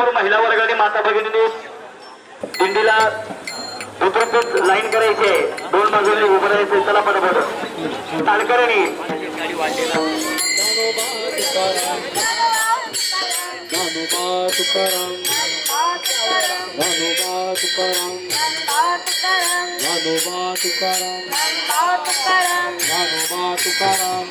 समोर महिला वर्गाने माता भगिनी दिंडीला उतरपूत लाईन करायची आहे दोन बाजूने उभं राहायचे चला पटापट तालकऱ्यांनी तुकाराम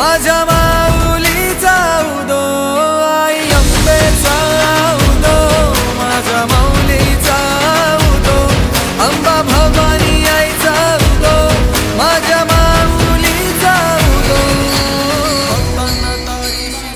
माझ्या माऊलीचा उदो आई अंबेचा उदो माझ्या माऊलीचा उदो अंबा भवानी आईचा उदो माझ्या माऊलीचा उदो. भक्तांना तारीशी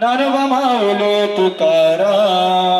तुकाराम माऊलो तुकारा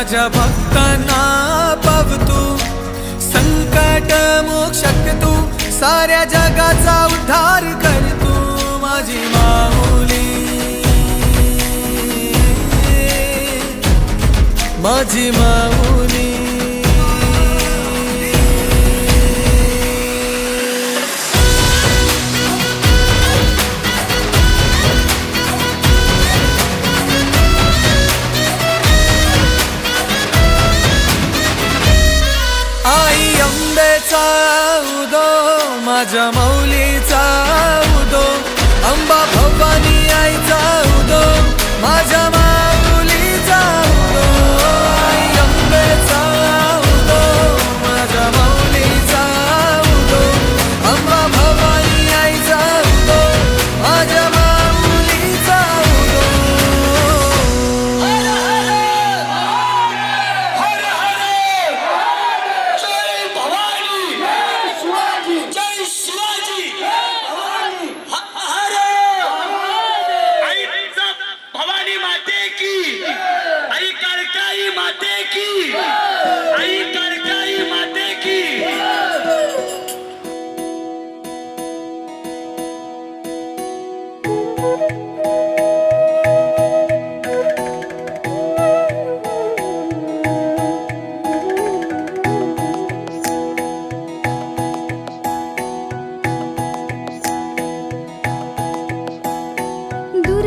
माझ्या भक्तांना पावतू संकट मोक्षक तू साऱ्या जगाचा उद्धार कर तू माझी माऊली. माझी माऊली. अंबेचा उदो माझ्या मौलीचा उदो. अंबा भवानी आईचा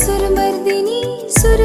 सुरमर्दिनी सुर